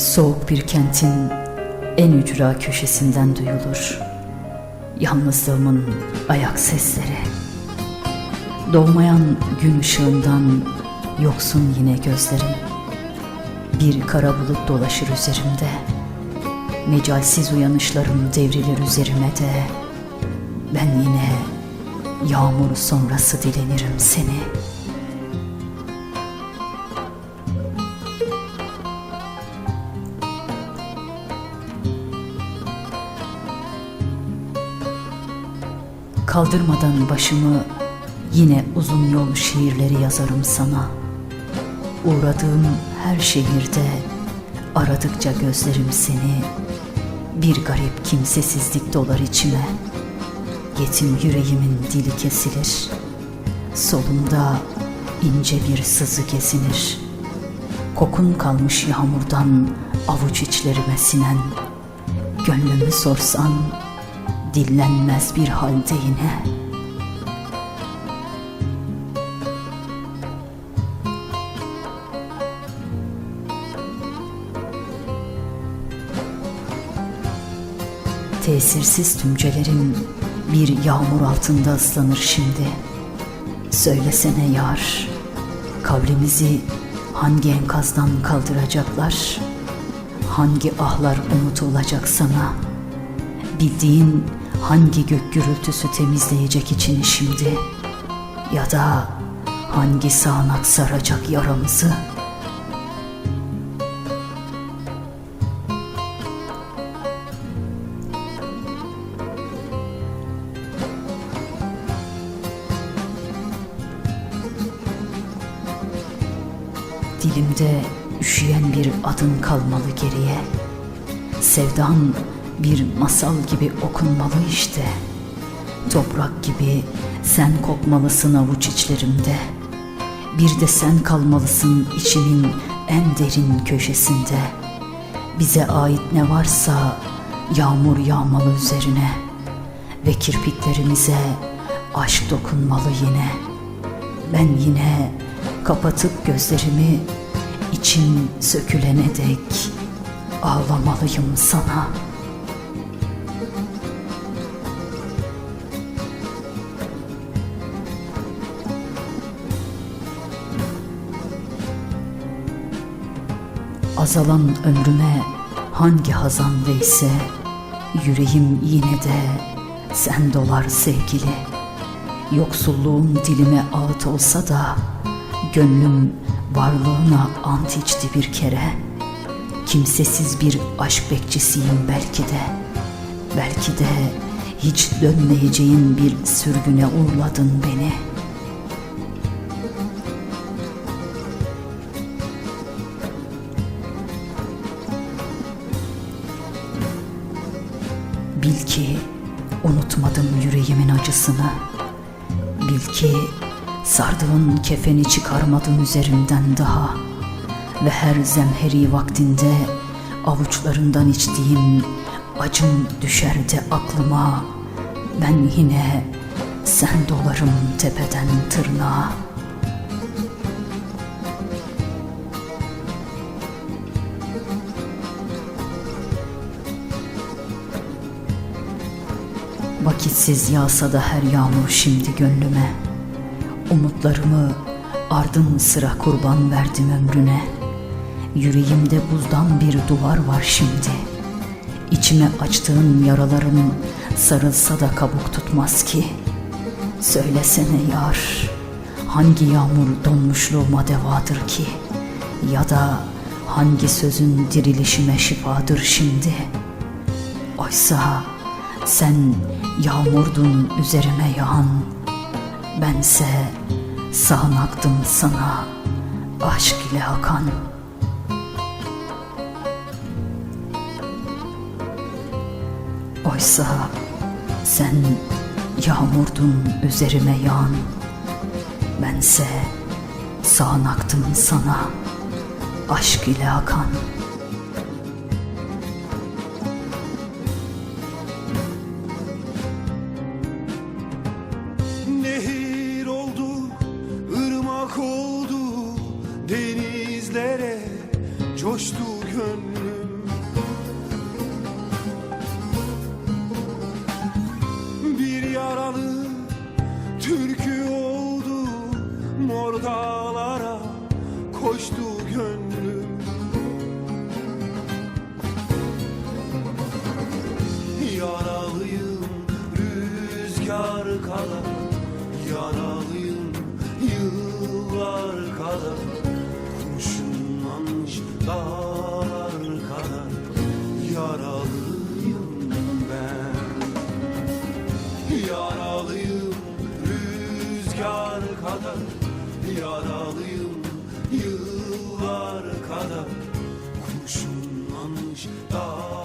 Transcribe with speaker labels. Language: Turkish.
Speaker 1: Soğuk bir kentin en ücra köşesinden duyulur. Yalnızlığımın ayak sesleri. Doğmayan gün ışığından yoksun yine gözlerim. Bir kara bulut dolaşır üzerimde. Mecalsiz uyanışlarım devrilir üzerime de. Ben yine yağmur sonrası dilenirim seni. Kaldırmadan başımı yine uzun yol şiirleri yazarım sana. Uğradığım her şehirde aradıkça gözlerim seni. Bir garip kimsesizlik dolar içime. Yetim yüreğimin dili kesilir. Solumda ince bir sızı gezinir. Kokun kalmış yağmurdan avuç içlerime sinen. Gönlümü sorsan dillenmez bir halde yine. Tesirsiz tümcelerim bir yağmur altında ıslanır şimdi. Söylesene yar, kabrimizi hangi enkazdan kaldıracaklar? Hangi ahlar umut olacak sana? Bildiğin hangi gök gürültüsü temizleyecek içini şimdi? Ya da hangi sağanak saracak yaramızı? Dilimde üşüyen bir adın kalmalı geriye. Sevdan bir masal gibi okunmalı işte. Toprak gibi sen kokmalısın avuç içlerimde. Bir de sen kalmalısın içimin en derin köşesinde. Bize ait ne varsa yağmur yağmalı üzerine ve kirpiklerimize aşk dokunmalı yine. Ben yine kapatıp gözlerimi içim sökülene dek ağlamalıyım sana. Azalan ömrüme hangi hazan değse Yüreğim yine de sen dolar sevgili. Yoksulluğum dilime ağıt olsa da Gönlüm varlığına ant içti bir kere. Kimsesiz bir aşk bekçisiyim belki de Belki de hiç dönmeyeceğin bir sürgüne uğurladın beni Bil ki unutmadım yüreğimin acısını. Bil ki sardığın kefeni çıkarmadın üzerimden daha. Ve her zemheri vaktinde avuçlarından içtiğim acım düşerdi aklıma. Ben yine sen dolarım tepeden tırnağa Vakitsiz yağsa da her yağmur şimdi gönlüme. Umutlarımı ardın sıra kurban verdim ömrüne. Yüreğimde buzdan bir duvar var şimdi. İçime açtığın yaralarım sarılsa da kabuk tutmaz ki. Söylesene yar Hangi yağmur donmuşluğuma devadır ki? Ya da hangi sözün dirilişime şifadır şimdi? Oysa sen yağmurdun üzerime yağan Bense sağanaktım sana aşk ile akan. Oysa sen yağmurdun üzerime yağan Bense sağanaktım sana aşk ile akan
Speaker 2: coştu gönlüm. Bir yaralı türkü oldu mor dağlara koştu gönlüm. Yaralıyım rüzgar kadar Yaralıyım yıllar kadar Kurşunlanmış dağlar kadar Yaralıyım ben. Yaralıyım rüzgar kadar Yaralıyım yıllar kadar. Kurşunlanmış dağlar